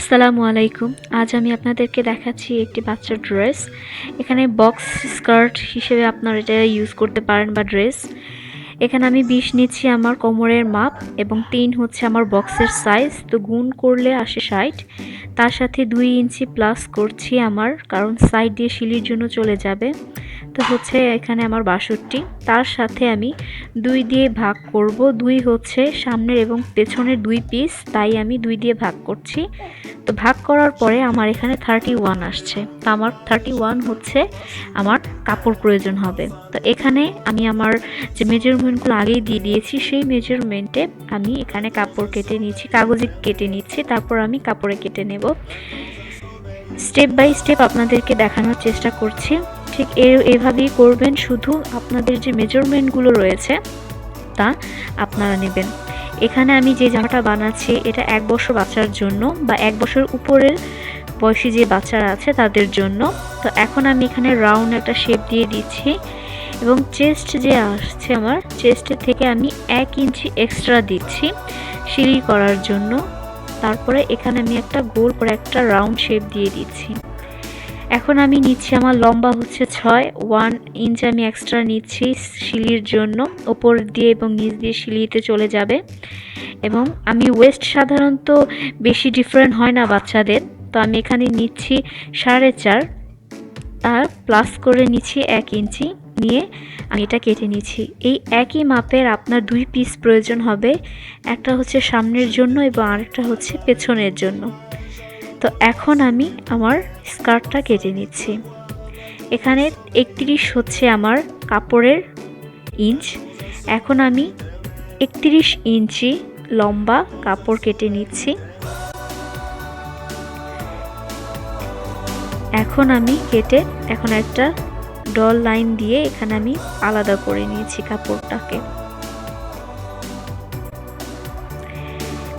আসসালামু আলাইকুম। আজ আমি আপনাদেরকে দেখাচ্ছি একটি বাচ্চার ড্রেস। এখানে বক্স স্কার্ট হিসেবে আপনারা এটা ইউজ করতে পারেন বা ড্রেস। এখানে আমি বিশ নিচ্ছি আমার কোমরের মাপ এবং তিন হচ্ছে আমার বক্সের সাইজ তো গুণ করলে আসে ষাট। তার সাথে দুই ইঞ্চি প্লাস করছি আমার, কারণ সাইড দিয়ে শিলির জন্য চলে যাবে। হচ্ছে এখানে আমার বাষট্টি। তার সাথে আমি দুই দিয়ে ভাগ করব। দুই হচ্ছে সামনের এবং পেছনের দুই পিস তাই আমি দুই দিয়ে ভাগ করছি। তো ভাগ করার পরে আমার এখানে থার্টি ওয়ান আসছে। তো আমার থার্টি ওয়ান হচ্ছে আমার কাপড় প্রয়োজন হবে। তো এখানে আমি আমার যে মেজারমেন্টগুলো আগেই দিয়ে দিয়েছি, সেই মেজারমেন্টে আমি এখানে কাপড় কেটে নিচ্ছি কাগজে কেটে নিচ্ছি। তারপর আমি কাপড়ে কেটে নেব। স্টেপ বাই স্টেপ আপনাদেরকে দেখানোর চেষ্টা করছি। ঠিক এভাবেই করবেন। শুধু আপনাদের যে মেজারমেন্টগুলো রয়েছে, তা আপনারা নেবেন। এখানে আমি যে জামাটা বানাচ্ছি, এটা এক বছর বাচ্চার জন্য বা এক বছর উপরের বয়সী যে বাচ্চারা আছে, তাদের জন্য। তো এখন আমি এখানে রাউন্ড একটা শেপ দিয়ে দিচ্ছি এবং চেস্ট যে আসছে আমার চেস্টের থেকে আমি এক ইঞ্চি এক্সট্রা দিচ্ছি সিঁড়ি করার জন্য। তারপরে এখানে আমি একটা গোল করে একটা রাউন্ড শেপ দিয়ে দিচ্ছি। এখন আমি নিচ্ছি আমার লম্বা হচ্ছে ছয় ওয়ান ইঞ্চ আমি এক্সট্রা নিচ্ছি শিলির জন্য। ওপর দিয়ে এবং নিচ দিয়ে শিলিতে চলে যাবে। এবং আমি ওয়েস্ট সাধারণত বেশি ডিফারেন্ট হয় না বাচ্চাদের। তো আমি এখানে নিচ্ছি সাড়ে চার। তার প্লাস করে নিচ্ছি এক ইঞ্চি নিয়ে আমি এটা কেটে নিচ্ছি। এই একই মাপের আপনার দুই পিস প্রয়োজন হবে। একটা হচ্ছে সামনের জন্য এবং আরেকটা হচ্ছে পেছনের জন্য। তো এখন আমি আমার স্কার্টটা কেটে নিচ্ছি। এখানে একত্রিশ হচ্ছে আমার কাপড়ের ইঞ্চ। এখন আমি একত্রিশ ইঞ্চি লম্বা কাপড় কেটে নিচ্ছি। এখন আমি কেটে এখন একটা ডল লাইন দিয়ে এখানে আমি আলাদা করে নিয়েছি কাপড়টাকে।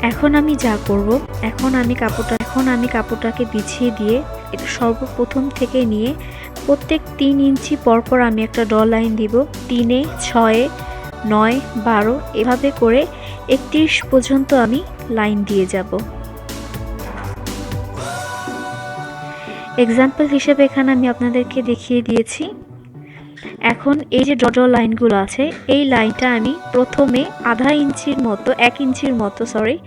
এখন আমি যা করব, এখন আমি কাপড়টা এখন আমি কাপড়টাকে বিছিয়ে দিয়ে এটা সর্বপ্রথম থেকে নিয়ে প্রত্যেক তিন ইঞ্চি পরপর আমি একটা ডল লাইন দিব। তিনে, ছয়ে, নয়, বারো, এভাবে করে একত্রিশ পর্যন্ত আমি লাইন দিয়ে যাব। এক্সাম্পল হিসেবে এখানে আমি আপনাদেরকে দেখিয়ে দিয়েছি। এখন এই যে ডট লাইনগুলো আছে, এই লাইনটা আমি প্রথমে আধা ইঞ্চির মতো, এক ইঞ্চির মতো সরি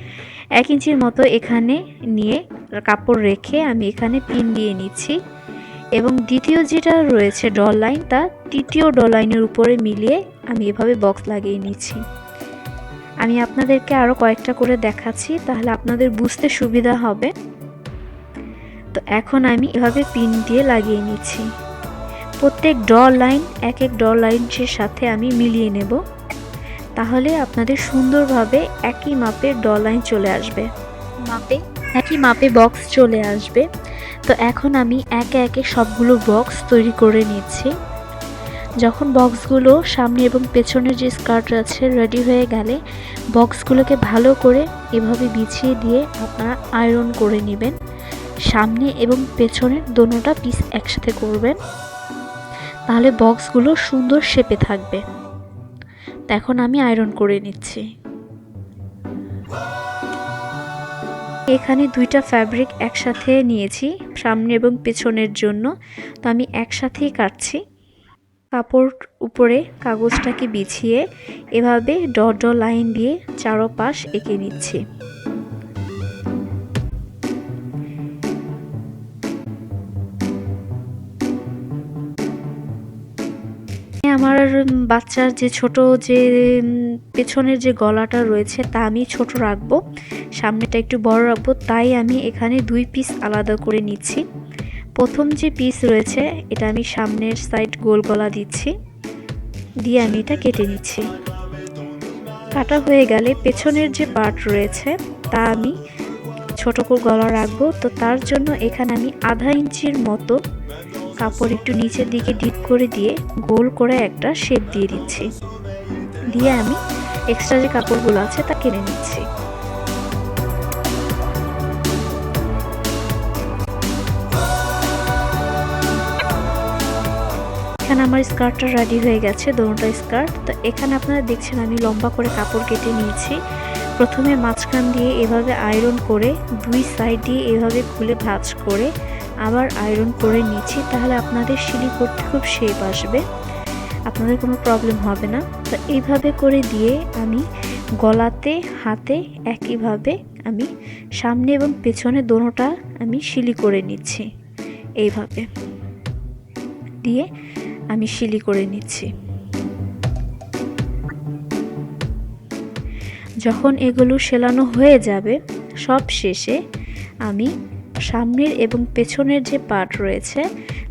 এক ইঞ্চির মতো এখানে নিয়ে কাপড় রেখে আমি এখানে পিন দিয়ে নিচ্ছি। এবং দ্বিতীয় যেটা রয়েছে ডল লাইন, তা তৃতীয় ডল লাইনের উপরে মিলিয়ে আমি এভাবে বক্স লাগিয়ে নিচ্ছি। আমি আপনাদেরকে আরও কয়েকটা করে দেখাচ্ছি, তাহলে আপনাদের বুঝতে সুবিধা হবে। তো এখন আমি এভাবে পিন দিয়ে লাগিয়ে নিচ্ছি। প্রত্যেক ড লাইন, এক এক ড লাইনের সাথে আমি মিলিয়ে নেব। তাহলে আপনাদের সুন্দরভাবে একই মাপের ড লাইন চলে আসবে। মাপে? একই মাপে বক্স চলে আসবে। তো এখন আমি একে একে সবগুলো বক্স তৈরি করে নিচ্ছি। যখন বক্সগুলো সামনে এবং পেছনের যে স্কার্ট আছে রেডি হয়ে গেলে বক্সগুলোকে ভালো করে এভাবে বিছিয়ে দিয়ে আপনারা আয়রন করে নেবেন। সামনে এবং পেছনের দোনোটা পিস একসাথে করবেন। তাহলে বক্সগুলো সুন্দর শেপে থাকবে। এখন আমি আয়রন করে নিচ্ছি। এখানে দুইটা ফ্যাব্রিক একসাথে নিয়েছি, সামনে এবং পেছনের জন্য। তো আমি একসাথেই কাটছি। কাপড় উপরে কাগজটাকে বিছিয়ে এভাবে ডট লাইন দিয়ে চারোপাশ এঁকে নিচ্ছি। আমার বাচ্চার যে ছোট যে পেছনের যে গলাটা রয়েছে তা আমি ছোট রাখব, সামনেটা একটু বড় রাখব, তাই আমি এখানে দুই পিস আলাদা করে নিচ্ছি। প্রথম যে পিস রয়েছে, এটা আমি সামনের সাইড গোল গলা দিচ্ছি, দিয়ে আমি এটা কেটে নিচ্ছি। কাটা হয়ে গেলে পেছনের যে পার্ট রয়েছে, তা আমি ছোট করে গলা রাখব, তো তার জন্য এখানে আমি আধা ইঞ্চির মতো কাপড় একটু নিচের দিকে ডিপ করে দিয়ে গোল করে একটা শেপ দিয়ে দিচ্ছি। দিয়ে আমি এক্সট্রা যে কাপড়গুলো আছে তা কিনে নিচ্ছি। এখানে আমার স্কার্টটা রেডি হয়ে গেছে, দোনোটা স্কার্ট। তো এখানে আপনারা দেখছেন আমি লম্বা করে কাপড় কেটে নিয়েছি। প্রথমে মাঝখান দিয়ে এভাবে আয়রন করে দুই সাইড দিয়ে এভাবে খুলে ভাঁজ করে আবার আয়রন করে নিচ্ছি, তাহলে আপনাদের সিলি করতে খুব শেপ আসবে। আপনাদের কোনো প্রবলেম হবে না। তো এইভাবে করে দিয়ে আমি গলাতে, হাতে একইভাবে আমি সামনে এবং পেছনে দোনোটা আমি শিলি করে নিচ্ছি। এইভাবে দিয়ে আমি শিলি করে নিচ্ছি। যখন এগুলো সেলানো হয়ে যাবে, সব শেষে আমি সামনের এবং পেছনের যে পার্ট রয়েছে,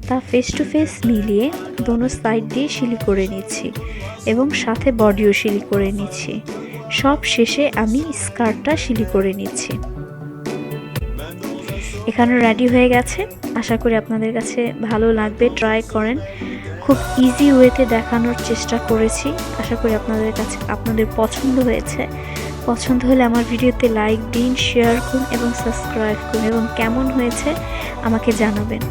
তা ফেস টু ফেস মিলিয়ে দোনো সাইড দিয়ে সিলি করে নিচ্ছি এবং সাথে বডিও সিলি করে নিচ্ছি। সব শেষে আমি স্কার্টটা সিলি করে নিচ্ছি। এখানে রেডি হয়ে গেছে। আশা করি আপনাদের কাছে ভালো লাগবে ট্রাই করেন। খুব ইজি ওয়েতে দেখানোর চেষ্টা করেছি। আশা করি আপনাদের কাছে, আপনাদের পছন্দ হয়েছে। পছন্দ হলে আমার ভিডিওতে লাইক দিন শেয়ার করুন এবং সাবস্ক্রাইব করুন। এবং কেমন হয়েছে আমাকে জানাবেন।